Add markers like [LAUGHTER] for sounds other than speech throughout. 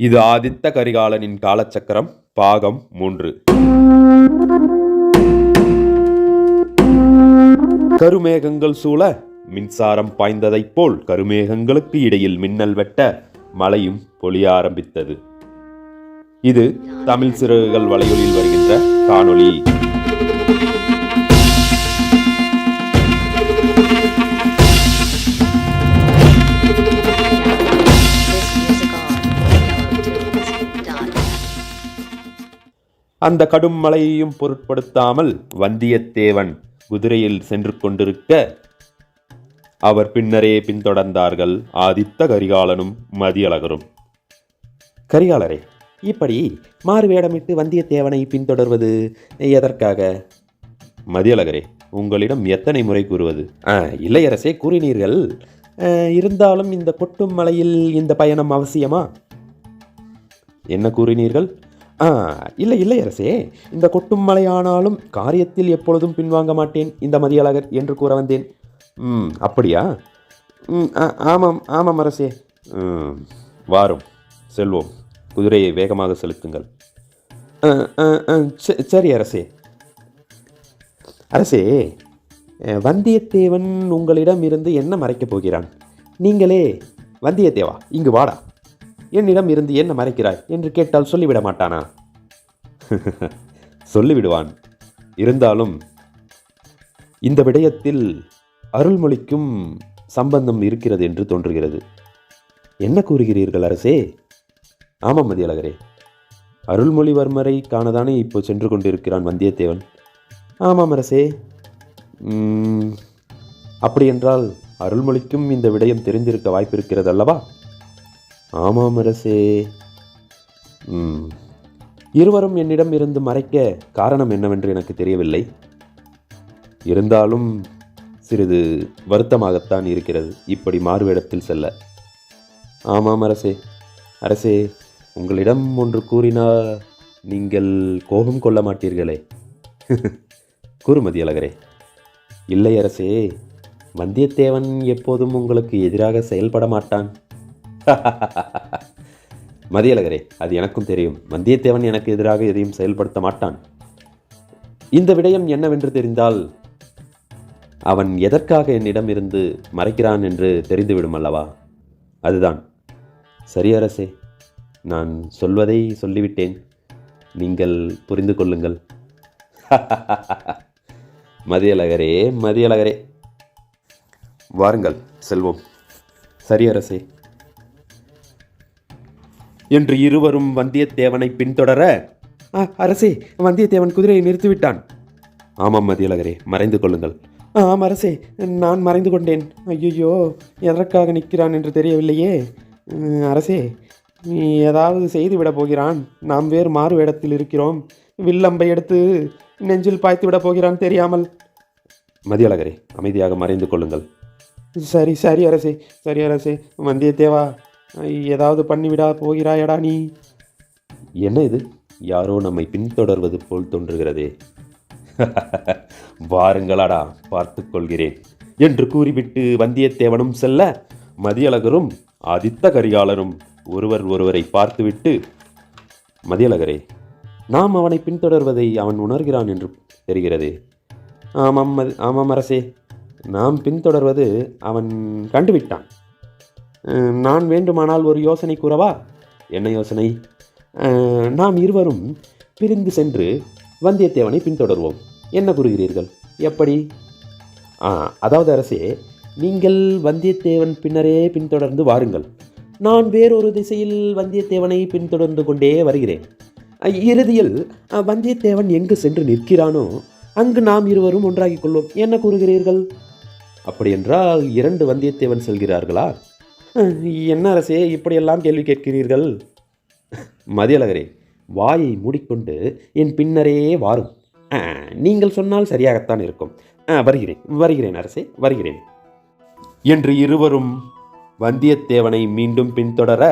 இது ஆதித்த கரிகாலனின் காலச்சக்கரம் பாகம் மூன்று. கருமேகங்கள் சூழ மின்சாரம் பாய்ந்ததைப் போல் கருமேகங்களுக்கு இடையில் மின்னல் வெட்ட மழையும் பொழிய ஆரம்பித்தது. இது தமிழ் சிறகுகள் வலையொலியில் வருகின்ற காணொளி. அந்த கடும் மழையையும் பொருட்படுத்தாமல் வந்தியத்தேவன் குதிரையில் சென்று கொண்டிருக்க அவர் பின்னரே பின்தொடர்ந்தார்கள் ஆதித்த கரிகாலனும் மதியழகரும். கரிகாலரே இப்படி மாறு வேடமிட்டு வந்தியத்தேவனை பின்தொடர்வது எதற்காக? மதியழகரே உங்களிடம் எத்தனை முறை கூறுவது? ஆ, கூறினீர்கள். இருந்தாலும் இந்த கொட்டும் மலையில் இந்த பயணம் அவசியமா? என்ன கூறினீர்கள்? ஆ இல்லை இல்லை அரசே. இந்த கொட்டும் மலையானாலும் காரியத்தில் எப்பொழுதும் பின்வாங்க மாட்டேன் இந்த மதியழகர் என்று கூற வந்தேன். ம் அப்படியா? ம் ஆ- ஆமாம் ஆமாம் அரசே. வாரும் செல்வோம் குதிரையை வேகமாக செலுத்துங்கள். சரி அரசே. அரசே வந்தியத்தேவன் உங்களிடம் இருந்து என்ன மறைக்கப் போகிறான்? நீங்களே வந்தியத்தேவா இங்கு வாடா. என்னிடம் இருந்து என்ன மறைக்கிறாய் என்று கேட்டால் சொல்லிவிட மாட்டானா? [LAUGHS] சொல்லிவிடுவான். இருந்தாலும் இந்த விடயத்தில் அருள்மொழிக்கும் சம்பந்தம் இருக்கிறது என்று தோன்றுகிறது. என்ன கூறுகிறீர்கள் அரசே? ஆமாம் மதியழகரே. அருள்மொழிவர்மரை காணதானே இப்போ சென்று கொண்டிருக்கிறான் வந்தியத்தேவன். ஆமாம் அரசே. அப்படியென்றால் அருள்மொழிக்கும் இந்த விடயம் தெரிந்திருக்க வாய்ப்பிருக்கிறது அல்லவா ஆமாம் அரசே. ம். இருவரும் என்னிடம் இருந்து மறைக்க காரணம் என்னவென்று எனக்கு தெரியவில்லை. இருந்தாலும் சிறிது வருத்தமாகத்தான் இருக்கிறது. இப்படி மாறுவேடத்தில் செல்ல. ஆமாம் அரசே. அரசே உங்களிடம் ஒன்று கூறினால் நீங்கள் கோபம் கொள்ள மாட்டீர்களே. [LAUGHS] கூறுமதி அழகரே. இல்லை அரசே வந்தியத்தேவன் எப்போதும் உங்களுக்கு எதிராக செயல்பட மாட்டான். [LAUGHS] மதியழகரே அது எனக்கும் தெரியும். வந்தியத்தேவன் எனக்கு எதிராக எதையும் செயல்படுத்த மாட்டான். இந்த விடயம் என்னவென்று தெரிந்தால் அவன் எதற்காக என்னிடம் இருந்து மறைக்கிறான் என்று தெரிந்துவிடும் அல்லவா? அதுதான். சரி அரசே நான் சொல்வதை சொல்லிவிட்டேன். நீங்கள் புரிந்து கொள்ளுங்கள். [LAUGHS] மதியழகரே மதியழகரே. வாருங்கள் செல்வோம். சரி அரசே என்று இருவரும் வந்தியத்தேவனை பின்தொடர "ஆ, அரசே வந்தியத்தேவன் குதிரையை நிறுத்திவிட்டான். ஆமாம் மதியழகரே மறைந்து கொள்ளுங்கள். ஆம் அரசே நான் மறைந்து கொண்டேன். ஐயோ எதற்காக நிற்கிறான் என்று தெரியவில்லையே. அரசே நீ ஏதாவது செய்து விடப் போகிறான். நாம் வேறு மாறு வேடத்தில் இருக்கிறோம். வில்லம்பை எடுத்து நெஞ்சில் பாய்த்து விடப் போகிறான் தெரியாமல். மதியழகரே அமைதியாக மறைந்து கொள்ளுங்கள். சரி சரி அரசே சரி அரசே வந்தியத்தேவா ஏதாவது பண்ணிவிடா போகிறாயடா நீ. என்ன இது? யாரோ நம்மை பின்தொடர்வது போல் தோன்றுகிறதே. [LAUGHS] வாருங்களாடா பார்த்து கொள்கிறேன். என்று கூறிவிட்டு வந்தியத்தேவனும் செல்ல மதியழகரும் ஆதித்த கரிகாலரும் ஒருவர் ஒருவரை பார்த்துவிட்டு மதியழகரே நாம் அவனை பின்தொடர்வதை அவன் உணர்கிறான் என்று தெரிகிறதே. ஆமாம் ஆமாம் அரசே நாம் பின்தொடர்வது அவன் கண்டுவிட்டான். நான் வேண்டுமானால் ஒரு யோசனை கூறவா? என்ன யோசனை? நாம் இருவரும் பிரிந்து சென்று வந்தியத்தேவனை பின்தொடர்வோம். என்ன கூறுகிறீர்கள்? எப்படி? ஆ, அதாவது அரசே நீங்கள் வந்தியத்தேவன் பின்னரே பின்தொடர்ந்து வாருங்கள். நான் வேறொரு திசையில் வந்தியத்தேவனை பின்தொடர்ந்து கொண்டே வருகிறேன். இறுதியில் வந்தியத்தேவன் எங்கு சென்று நிற்கிறானோ அங்கு நாம் இருவரும் ஒன்றாகிக் கொள்வோம். என்ன கூறுகிறீர்கள்? அப்படியென்றால் இரண்டு வந்தியத்தேவன் செல்கிறார்களா? என்ன அரசே இப்படியெல்லாம் கேள்வி கேட்கிறீர்கள்? மதியழகரே வாயை மூடிக்கொண்டு என் பின்னரே வாரும். நீங்கள் சொன்னால் சரியாகத்தான் இருக்கும். வருகிறேன் வருகிறேன் அரசே வருகிறேன். என்று இருவரும் வந்தியத்தேவனை மீண்டும் பின்தொடர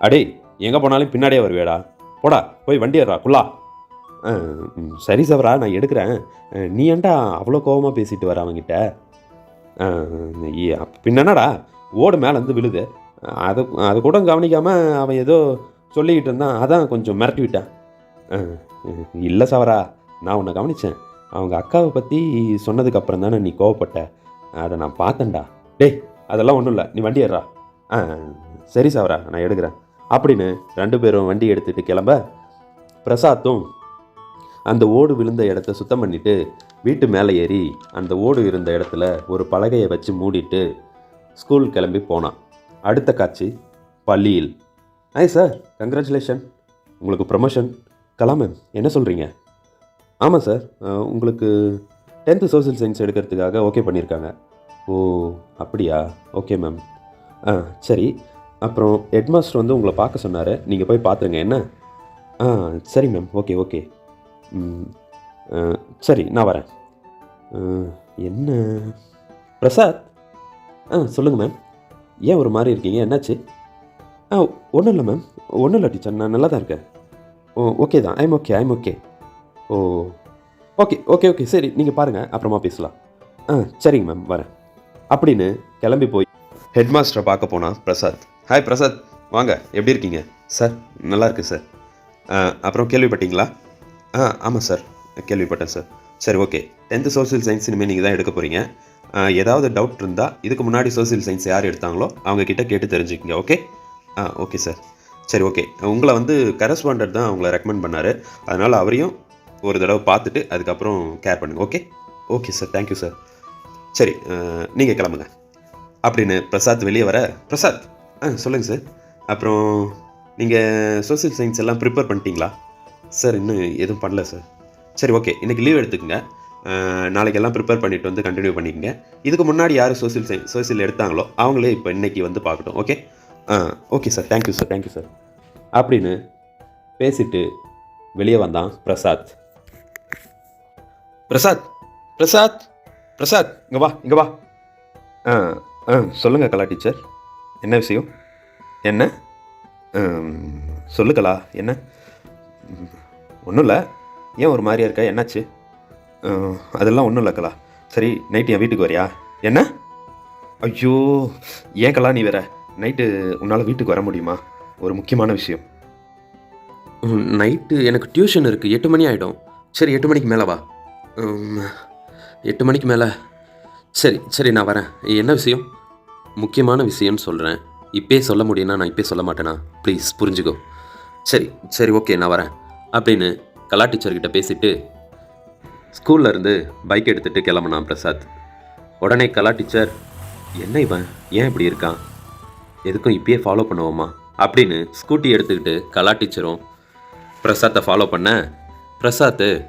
அடே எங்கே போனாலும் பின்னாடியே வருவேடா. போடா போய் வண்டி ஏறா குள்ளா சரி சவரா நான் எடுக்கிறேன். நீ ஏன்டா அவ்வளோ கோவமாக பேசிட்டு வர அவங்கிட்ட அஹ், ஓடு மேலேருந்து விழுது. அது அது கூட கவனிக்காமல் அவன் ஏதோ சொல்லிக்கிட்டு இருந்தான். அதான் கொஞ்சம் மிரட்டி விட்டான். இல்லை சவரா நான் உன்னை கவனித்தேன் அவங்க அக்காவை பற்றி சொன்னதுக்கப்புறம் தானே நீ கோவப்பட்ட. அதை நான் பார்த்தேன்டா. டேய் அதெல்லாம் ஒன்றும் இல்லை. நீ வண்டி ஏறா ஆ சரி சவரா நான் எடுக்கிறேன். அப்படின்னு ரெண்டு பேரும் வண்டி எடுத்துகிட்டு கிளம்ப பிரசாத்தும் அந்த ஓடு விழுந்த இடத்த சுத்தம் பண்ணிவிட்டு வீட்டு மேலே ஏறி அந்த ஓடு இருந்த இடத்துல ஒரு பலகையை வச்சு மூடிட்டு ஸ்கூல் கிளம்பி போனான். அடுத்த காட்சி பள்ளியில். ஐ சார் கங்க்ராச்சுலேஷன் உங்களுக்கு ப்ரமோஷன் கலாம் மேம் என்ன சொல்கிறீங்க ஆமாம் சார் உங்களுக்கு டென்த்து சோஷியல் சயின்ஸ் எடுக்கிறதுக்காக ஓகே பண்ணியிருக்காங்க. ஓ அப்படியா? ஓகே மேம் ஆ சரி. அப்புறம் ஹெட்மாஸ்டர் வந்து உங்களை பார்க்க சொன்னார். நீங்கள் போய் பார்த்துருங்க என்ன? ஆ சரி மேம் ஓகே ஓகே ம், சரி நான் வரேன். என்ன? பிரசாத்? ஆ சொல்லுங்கள் மேம். ஏன் ஒரு மாதிரி இருக்கீங்க? என்னாச்சு? ஆ ஒன்றும் இல்லை மேம். ஒன்றும் இல்லை டீச்சர். நான் நல்லா தான் இருக்கேன். ஓ ஓகே தான். I'm okay I'm okay oh okay okay okay சரி நீங்கள் பாருங்கள் அப்புறமா பேசலாம். ஆ சரிங்க மேம். வரேன். அப்படின்னு கிளம்பி போய் ஹெட் மாஸ்டரை பார்க்க போனால் பிரசாத். ஹாய் பிரசாத். வாங்க. எப்படி இருக்கீங்க? சார் நல்லா இருக்கு சார். ஆ, அப்புறம் கேள்விப்பட்டீங்களா? ஆ ஆமாம் சார். கேள்விப்பட்டேன் சார். சரி ஓகே டென்த்து சோஷியல் சயின்ஸ் இனிமேல் நீங்கள் தான் எடுக்க போகிறீங்க ஏதாவது டவுட் இருந்தால் இதுக்கு முன்னாடி சோஷியல் சயின்ஸ் யார் எடுத்தாங்களோ அவங்க கிட்ட கேட்டு தெரிஞ்சுக்கங்க ஓகே ஆ ஓகே சார் சரி ஓகே உங்களை வந்து கரஸ்பாண்டட் தான் உங்களை ரெக்கமெண்ட் பண்ணார். அதனால் அவரையும் ஒரு தடவை பார்த்துட்டு அதுக்கப்புறம் கேர் பண்ணுங்கள் okay okay sir thank you sir சரி நீங்கள் கிளம்புங்க. அப்படின்னு பிரசாத் வெளியே வர பிரசாத் ஆ சொல்லுங்கள் சார் அப்புறம் நீங்கள் சோஷியல் சயின்ஸ் எல்லாம் ப்ரிப்பேர் பண்ணிட்டீங்களா? சார் இன்னும் எதுவும் பண்ணல சார் சரி ஓகே இன்றைக்கி லீவ் எடுத்துக்கோங்க. நாளைக்கெல்லாம் ப்ரிப்பேர் பண்ணிட்டு வந்து கண்டினியூ பண்ணிக்கங்க. இதுக்கு முன்னாடி யார் சோஷியல் சயின்ஸ் சோசியல் எடுத்தாங்களோ அவங்களே இப்போ இன்றைக்கி வந்து பார்க்கட்டும் okay ah okay sir thank you sir thank you sir அப்படின்னு பேசிட்டு வெளியே வந்தான் பிரசாத். பிரசாத் பிரசாத் பிரசாத் இங்கே வா இங்கே வா. ஆ ஆ சொல்லுங்கள் கலா டீச்சர் என்ன விஷயம்? என்ன? சொல்லுக்கலா சொல்லு கலா என்ன? ஒன்றும் இல்லை. ஏன் ஒரு மாதிரியா இருக்கா? என்னாச்சு? அதெல்லாம் ஒன்றும் இல்லை கலா. சரி நைட்டு என் வீட்டுக்கு வரியா? என்ன? ஐயோ ஏன் நீ வேற? நைட்டு உன்னால் வீட்டுக்கு வர முடியுமா? ஒரு முக்கியமான விஷயம். நைட்டு எனக்கு டியூஷன் இருக்குது எட்டு மணி ஆகிடும் சரி எட்டு மணிக்கு மேலே வா. எட்டு மணிக்கு மேலே. சரி சரி நான் வரேன். என்ன விஷயம்? முக்கியமான விஷயம்னு சொல்கிறேன் இப்பயே சொல்ல முடியும்னா நான் இப்பயே சொல்ல மாட்டேனா? ப்ளீஸ் புரிஞ்சுக்கோ. சரி சரி ஓகே நான் வரேன். அப்படின்னு கலா டீச்சர்கிட்ட பேசிவிட்டு ஸ்கூல்ல இருந்து பைக் எடுத்துகிட்டு கிளம்புனான் பிரசாத். உடனே கலா டீச்சர் என்ன இவன்? ஏன் இப்படி இருக்கான்? எதுக்கும் இப்பயே ஃபாலோ பண்ணுவோமா? அப்படின்னு ஸ்கூட்டி எடுத்துக்கிட்டு கலா டீச்சரும் பிரசாத்தை ஃபாலோ பண்ண பிரசாத்து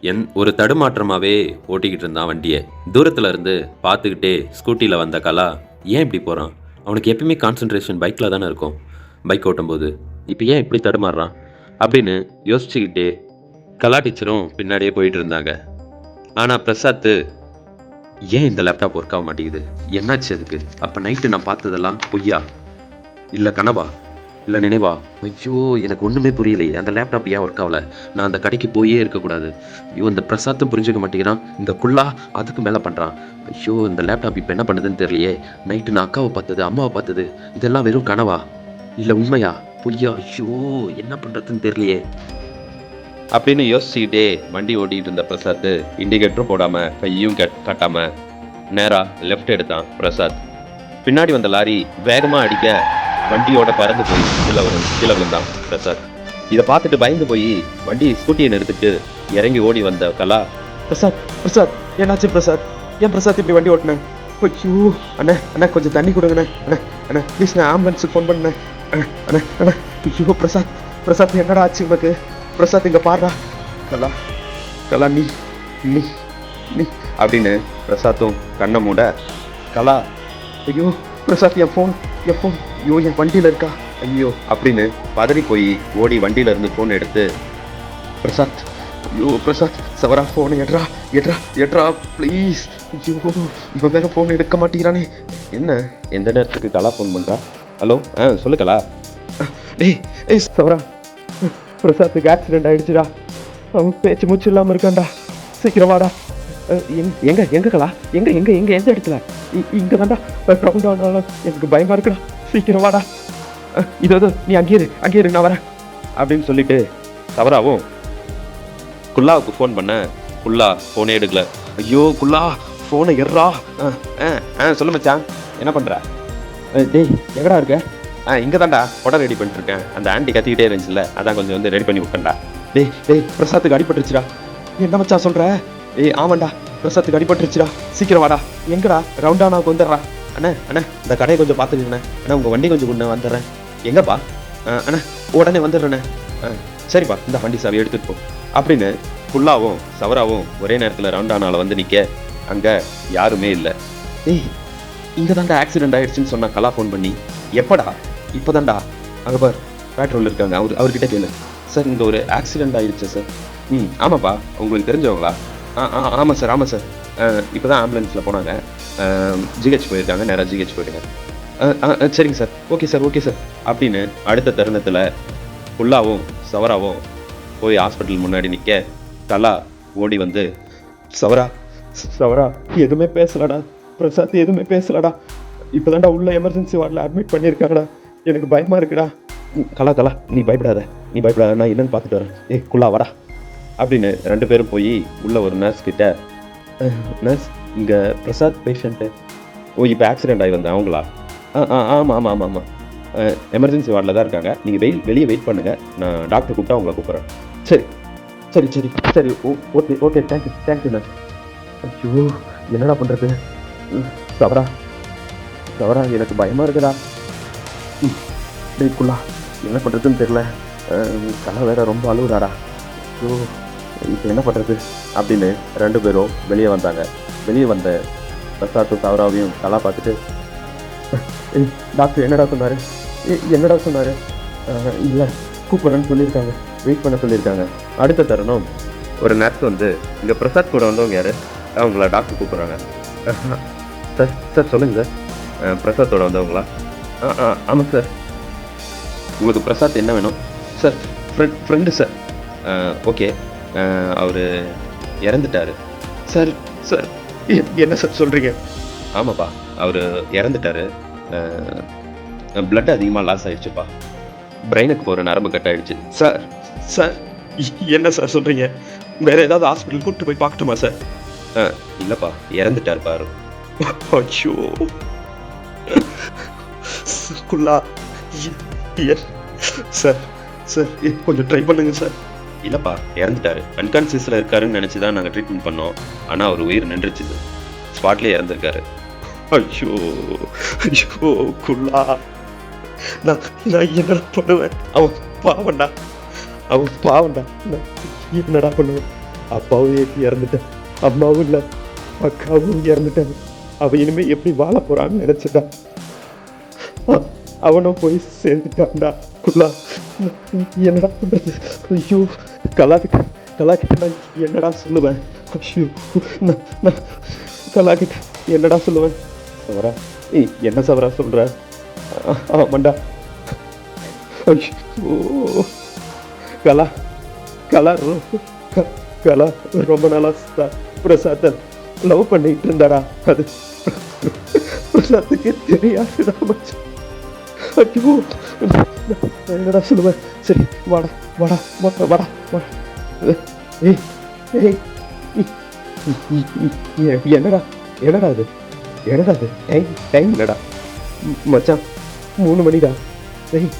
என் ஒரு தடுமாற்றமாகவே ஓட்டிக்கிட்டு இருந்தான் வண்டியை. தூரத்தில் இருந்து பார்த்துக்கிட்டே ஸ்கூட்டியில் வந்த கலா ஏன் இப்படி போகிறான் அவனுக்கு எப்பயுமே கான்சன்ட்ரேஷன் பைக்கில் தானே இருக்கும். பைக் ஓட்டும்போது. இப்போ ஏன் இப்படி தடுமாறுறான்? அப்படின்னு யோசிச்சுக்கிட்டே கலா டீச்சரும் பின்னாடியே போயிட்டு இருந்தாங்க ஆனால் பிரசாத்து ஏன் இந்த லேப்டாப் ஒர்க் ஆக மாட்டேங்குது? என்னாச்சு அதுக்கு? அப்போ நைட்டு நான் பார்த்ததெல்லாம் பொய்யா? இல்லை கனவா? இல்லை நினைவா? ஐயோ எனக்கு ஒன்றுமே புரியலையே. அந்த லேப்டாப் ஏன் ஒர்க் ஆகல? நான் அந்த கடைக்கு போயே இருக்கக்கூடாது. ஐயோ இந்த பிரசாத்தும் புரிஞ்சுக்க மாட்டேங்கிறான். இந்த குள்ளா அதுக்கு மேலே பண்ணுறான் ஐயோ இந்த லேப்டாப் இப்போ என்ன பண்ணுதுன்னு தெரியலையே. நைட்டு நான் அக்காவை பார்த்தது அம்மாவை பார்த்தது இதெல்லாம் வெறும் கனவா? இல்லை உண்மையா? பொய்யா? ஐயோ என்ன பண்ணுறதுன்னு தெரியலையே. அப்படின்னு யோசிச்சுக்கிட்டே வண்டி ஓட்டிகிட்டு இருந்த பிரசாத் இண்டிகேட்டரும் போடாமல் கையும் கட் காட்டாமல் நேராக லெஃப்ட் எடுத்தான் பிரசாத். பின்னாடி வந்த லாரி வேகமாக அடிக்க வண்டியோட பறந்து போய் கீழே வரும் கீழே விழுந்தான் பிரசாத். இதை பார்த்துட்டு பயந்து போய் வண்டி ஸ்கூட்டியை நிறுத்திட்டு இறங்கி ஓடி வந்த கலா பிரசாத் பிரசாத் என்னாச்சு பிரசாத்? ஏன் பிரசாத் இப்படி வண்டி ஓட்டினேன் ஐயோ அண்ணா அண்ணா கொஞ்சம் தண்ணி கொடுங்கண்ணே அண்ணே அண்ணே ப்ளீஸ் நான் ஆம்புலன்ஸுக்கு ஃபோன் பண்ணேன். அண்ணே அண்ணா ஐயோ பிரசாத் பிரசாத் என்னடா ஆச்சு உனக்கு? பிரசாத் இங்கே பாடுறா கலா கலா நீ நீ நீ. அப்படின்னு பிரசாத்தும் கண்ணை மூட கலா ஐயோ பிரசாத் என் ஃபோன் என் ஃபோன் ஐயோ என் வண்டியில் இருக்கா? ஐயோ அப்படின்னு பதறி போய் ஓடி வண்டியில இருந்து ஃபோன் எடுத்து பிரசாத் ஐயோ பிரசாத் சவரா ஃபோனை எட்ரா எட்ரா எட்ரா ப்ளீஸ் ஐயோ இவன் வேற ஃபோன் எடுக்க மாட்டேங்கிறானே. என்ன? எந்த நேரத்துக்கு கலா ஃபோன் பண்ணுறா ஹலோ ஆ சொல்லு கலா. டேய் ஏய் சவரா பிரசாத்துக்கு ஆக்சிடென்ட் ஆயிடுச்சுடா. அவன் பேச்சு மூச்சு இல்லாமல் இருக்கான்டா. சீக்கிரம் வாடா. அஹ், எங்க எங்க எங்க எங்க எங்க எங்க எந்த இடத்துல? இங்க தான்டா. ஆனாலும் எனக்கு பயமா இருக்குடா. சீக்கிரம் வாடா. இதோ நீ அங்கேயே இரு அங்கேயே இரு நான் வரேன். அப்படின்னு சொல்லிட்டு சவராவும் குல்லாவுக்கு ஃபோன் பண்ண குல்லா ஃபோனே எடுக்கல. ஐயோ குல்லா ஃபோனை எர்றா. ஆ ஆ ஆ சொல்லு மச்சான் என்ன பண்ணுற டேய் எங்கடா இருக்க? ஆ இங்கே தான்டா உடனே ரெடி பண்ணிட்டு இருக்கேன் அந்த ஆண்டி கத்திக்கிட்டே இருந்துச்சுல்ல அதான் கொஞ்சம் வந்து ரெடி பண்ணி விட்டேன்டா டேய் டேய் பிரசாத்துக்கு அடிபட்டுருச்சுடா. என்ன மச்சான் சொல்ற? ஏய் ஆமாண்டா. பிரசாத்துக்கு அடிபட்டுருச்சுடா. சீக்கிரம் வாடா. எங்கடா? ரவுண்டானாவுக்கு வந்துடுறா அண்ணா அண்ணா இந்த கடையை கொஞ்சம் பார்த்துக்கண்ணே அண்ணா உங்கள் வண்டி கொஞ்சம் கொண்டு வந்துடுறேன். எங்கப்பா? ஆ, அண்ணா உடனே வந்துடுறேண்ணே. ஆ சரிப்பா இந்த வண்டி சாவி எடுத்துட்டு போ. அப்படின்னு ஃபுல்லாவும் சவராவும் ஒரே நேரத்தில் ரவுண்டானால வந்து நிற்க அங்கே யாருமே இல்லை. ஏய் இங்கே தான்டா ஆக்சிடென்ட் ஆயிடுச்சுன்னு சொன்னா கலா ஃபோன் பண்ணி எப்படா? இப்போ தான்டா அங்கே பார் பேட்ரோல் இருக்காங்க. அவர் அவர்கிட்ட கேளு. சார் இங்கே ஒரு ஆக்சிடென்ட் ஆயிடுச்சு சார். ம் ஆமாப்பா. உங்களுக்கு தெரிஞ்சவங்களா? ஆ ஆ ஆமாம் சார் ஆமாம் சார். இப்போ தான் ஆம்புலன்ஸில் போனாங்க. ஜிஹெச் போயிருக்காங்க நேராக ஜிஹெச் போயிருக்காங்க ஆ, ஆ, சரிங்க sir. Okay sir okay sir. அப்படின்னு அடுத்த தருணத்தில் ஃபுல்லாகவும் சவராவும் போய் ஹாஸ்பிட்டல் முன்னாடி நிற்க தலா ஓடி வந்து சவரா சவரா எதுவுமே பேசலடா. பிரசாத் எதுவுமே பேசலடா. இப்போதான்டா உள்ள எமர்ஜென்சி வார்டில் அட்மிட் பண்ணியிருக்காங்கடா. எனக்கு பயமாக இருக்குடா. ம், கலா கலா நீ பயப்படாத. நீ பயப்படாத நான் என்னன்னு பார்த்துட்டு வரேன். ஏ குள்ளா வாடா. அப்படின்னு ரெண்டு பேரும் போய் உள்ள ஒரு நர்ஸ் கிட்ட நர்ஸ் இங்கே பிரசாத் பேஷண்ட்டு ஓ இப்போ ஆக்சிடென்ட் ஆகி வந்தேன் அவங்களா? ஆ ஆ ஆமாம் ஆமாம் ஆமாம் ஆமாம் எமர்ஜென்சி வார்டில் தான் இருக்காங்க. நீங்கள் வெயில் வெளியே வெயிட் பண்ணுங்கள் நான் டாக்டர் கூப்பிட்டா உங்களை கூப்பிட்றேன். சரி சரி சரி சரி ஓ okay okay thank you thank you nurse ஐயோ என்னடா பண்ணுறது சவரா சவரா எனக்கு பயமாக இருக்குடா. டேக்குள்ளா என்ன பண்ணுறதுன்னு தெரில கலை வேற ரொம்ப அழுகுறாடா. ஸோ இப்போ என்ன பண்ணுறது அப்படின்னு ரெண்டு பேரும் வெளியே வந்தாங்க. வெளியே வந்த பிரசாத்தும் சவராவையும் கலா பார்த்துட்டு டாக்டர் என்னடா சொன்னார்? என்னடா சொன்னார்? இல்லை கூப்பிட்றேன்னு சொல்லியிருக்காங்க. வெயிட் பண்ண சொல்லியிருக்காங்க. அடுத்த தருணம் ஒரு நர்ஸ் வந்து இங்கே பிரசாத் கூட வந்தவங்க யார்? அவங்கள டாக்டர் கூப்பிட்றாங்க. சார் சார் சொல்லுங்கள் சார். பிரசாத்தோட வந்தவங்களா? ஆமாம் சார். உங்களுக்கு பிரசாத் என்ன வேணும்? Sir friend friend sir okay. அவர் இறந்துட்டாரு. சார் சார் என்ன சார் சொல்கிறீங்க ஆமாப்பா அவர் இறந்துட்டாரு. பிளட் அதிகமாக லாஸ் ஆயிடுச்சுப்பா. பிரெயினுக்கு போகிற நரம்பு கட் ஆயிடுச்சு. சார் சார் என்ன சார் சொல்கிறீங்க வேற ஏதாவது ஹாஸ்பிட்டல் கூப்பிட்டு போய் பார்க்கட்டுமா சார்? இல்லைப்பா இறந்துட்டார் பாரு. அச்சோ. குல்லா சார் சார் கொஞ்சம் ட்ரை பண்ணுங்க சார். இல்லைப்பா இறந்துட்டாரு. அன்கான்சியஸில் இருக்காருன்னு நினச்சி தான் நாங்கள் ட்ரீட்மெண்ட் பண்ணோம். ஆனால் அவர் உயிர் நின்றுச்சு. ஸ்பாட்லேயே இறந்துருக்காரு. ஐயோ ஐயோ குல்லா. நான் நான் என்னடா பண்ணுவேன்? அவன் பாவண்டா அவன் பாவண்டா நான் என்னடா பண்ணுவேன்? அப்பாவும் ஏற்றி இறந்துட்டேன். அம்மாவும் இல்லை. அக்காவும் இறந்துட்டாங்க அவன் இனிமே எப்படி வாழ போறான்னு நினைச்சிட்டா. அ- அவனும் போய் சேர்ந்துட்டான்டா. குல்லா என்னடா பண்றது? ஐயோ கலாக்கிட்ட கலாக்கிட்ட நான் என்னடா சொல்லுவேன்? ஐயோ நான் கலாக்கிட்ட என்னடா சொல்லுவேன்? சவரா ஏய் என்ன சவரா சொல்ற? ஆமாண்டா. ஐயோ. கலா கலா க- கலா ரொம்ப நாளா ச- லவ் பண்ணிட்டு இருந்தாடா. அது பிரசாத்துக்கு தெரியாதுடா மச்சான். ஐயோ. என்னடா சொல்லுவேன் சரி வாடா வாடா வாடா வாடா வாடா. ஏய் ஏய் என்னடா என்னடா இது என்னடா இது டைம் டைம் இல்லடா மச்சான் மூணு மணிடா. ஏய்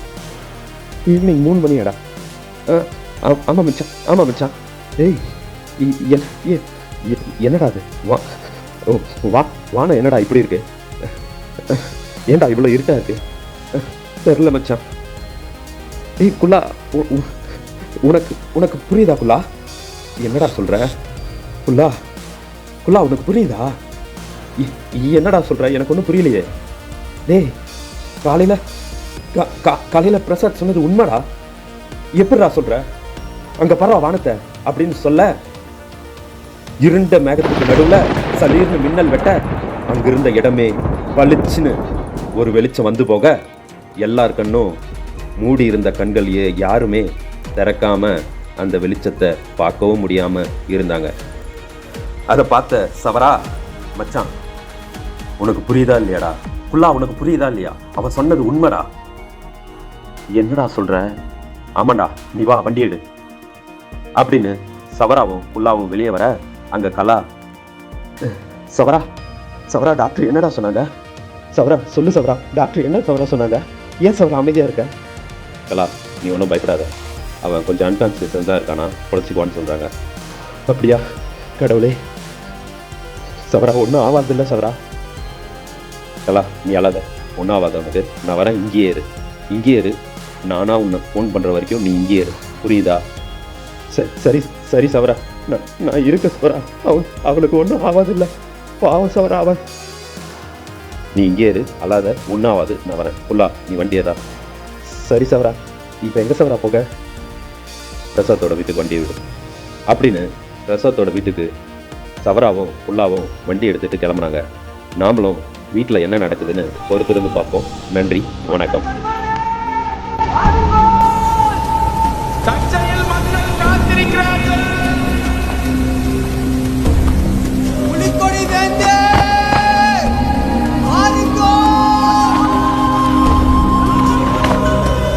ஈவினிங் மூணு மணியாடா. ஆ ஆமா மச்சான் ஆமா மச்சான். ஏய் இ- என்னடா அது? வா ஓ வா வானம் என்னடா இப்படி இருக்கு? ஏன்டா இவ்வளோ இருக்கா இருக்கு? தெரில மச்சான். ஏய் குல்லா உ- உனக்கு உனக்கு புரியுதா குல்லா? என்னடா சொல்கிற குல்லா குல்லா உனக்கு புரியுதா? இ- என்னடா சொல்ற? எனக்கு ஒன்றும் புரியலையே. டேய் காலையில் கா- காலையில் பிரசாத் சொன்னது உண்மைடா? எப்படிடா சொல்கிற அங்கே பரவா வானத்தை அப்படின்னு சொல்ல இருண்ட மேகத்துக்கு நடுவில் சலீர்னு மின்னல் வெட்ட அங்கிருந்த இடமே பளிச்சுன்னு ஒரு வெளிச்சம் வந்து போக எல்லார் கண்ணும் மூடி இருந்த கண்கள் யாருமே திறக்காம அந்த வெளிச்சத்தை பார்க்கவும் முடியாம இருந்தாங்க. அதை பார்த்த சவரா மச்சான் உனக்கு புரியுதா இல்லையாடா? புல்லா உனக்கு புரியுதா இல்லையா? அவன் சொன்னது உண்மைடா. என்னடா சொல்ற? ஆமாண்டா நீ வா வண்டி எடு. அப்படின்னு சவராவும் புல்லாவும் வெளியே வர அங்க கலா சவரா சவரா டாக்டர் என்னடா சொன்னாங்க? சவரா சொல்லு சவரா டாக்டர் என்ன சவரா சொன்னாங்க? ஏன் சவரா அமைதியா இருக்க? கலா நீ ஒன்றும் பயப்படாத. அவன் கொஞ்சம் அன்கான்சியஸ் தான் இருக்கானா? குழச்சிக்குவான்னு சொல்றாங்க. அப்படியா கடவுளே. சவரா ஒன்றும் ஆகாதில்ல சவரா? கலா நீ அழாத. ஒன்றும் ஆகாத உனக்கு நான் வரேன் இங்கேயே இரு. இங்கேயே இரு. நானா உன்னை ஃபோன் பண்ணுற வரைக்கும் நீ இங்கேயே இரு. புரியுதா? சரி சரி சரி சவரா. நான் நான் இருக்க சவரா. அவன் அவனுக்கு ஒன்றும் ஆகாதில்லை பாவம் சவரா அவன். நீ இங்கே இரு அல்லாத உண்ணாவாது நான் வரேன். புல்லா நீ வண்டி ஏறா சரி சவரா இப்போ எங்கே சவரா போக? பிரசாத்தோட வீட்டுக்கு வண்டியை விடு. அப்படின்னு பிரசாத்தோட வீட்டுக்கு சவராவும் புல்லாவும் வண்டி எடுத்துகிட்டு கிளம்புனாங்க. நாமளும் வீட்டில் என்ன நடக்குதுன்னு பொறுத்திருந்து பார்ப்போம். நன்றி வணக்கம்.